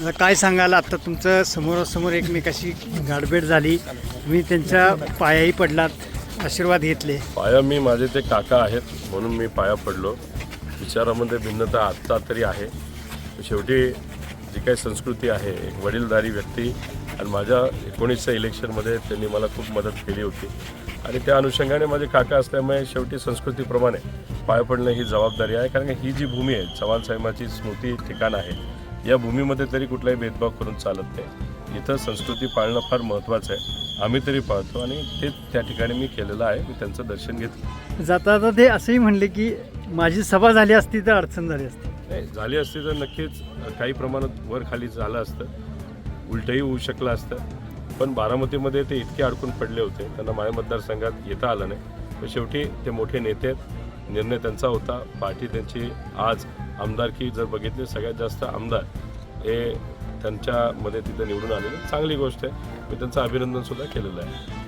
आता काय सांगाल? आता तुमचं समोरासमोर एकमेकाशी गाडबेड झाली. तुम्ही त्यांच्या पायाही पडलात आशीर्वाद घेतले. पाया मी माझे ते काका आहेत म्हणून मी पाया पडलो. विचारामध्ये भिन्नता आत्ता तरी आहे. शेवटी जी काही संस्कृती आहे एक वडीलधारी व्यक्ती आणि माझ्या एकोणीसच्या इलेक्शनमध्ये त्यांनी मला खूप मदत केली होती. आणि त्या अनुषंगाने माझे काका असल्यामुळे शेवटी संस्कृतीप्रमाणे पाया पडणं ही जबाबदारी आहे कारण की ही जी भूमी आहे चव्हाण साहेबांची स्मृती ठिकाण आहे. या भूमीमध्ये तरी कुठलाही भेदभाव करून चालत नाही. इथं संस्कृती पाळणं फार महत्त्वाचं आहे. आम्ही तरी पाळतो आणि ते त्या ठिकाणी मी केलेलं आहे. मी त्यांचं दर्शन घेतलं जाता जाता ते असंही म्हणले की माझी सभा झाली असती तर अडचण झाली असती. नाही झाली असती तर नक्कीच काही प्रमाणात वर खाली झालं असतं. उलटही होऊ शकलं असतं. पण बारामतीमध्ये ते इतके अडकून पडले होते. त्यांना माझ्या मतदारसंघात येता आलं नाही. पण शेवटी ते मोठे नेते आहेत. निर्णय त्यांचा होता. पार्टी त्यांची आज आमदारकी जर बघितली सगळ्यात जास्त आमदार हे त्यांच्यामध्ये तिथं निवडून आलेले. चांगली गोष्ट आहे. मी त्यांचं अभिनंदन सुद्धा केलेलं आहे.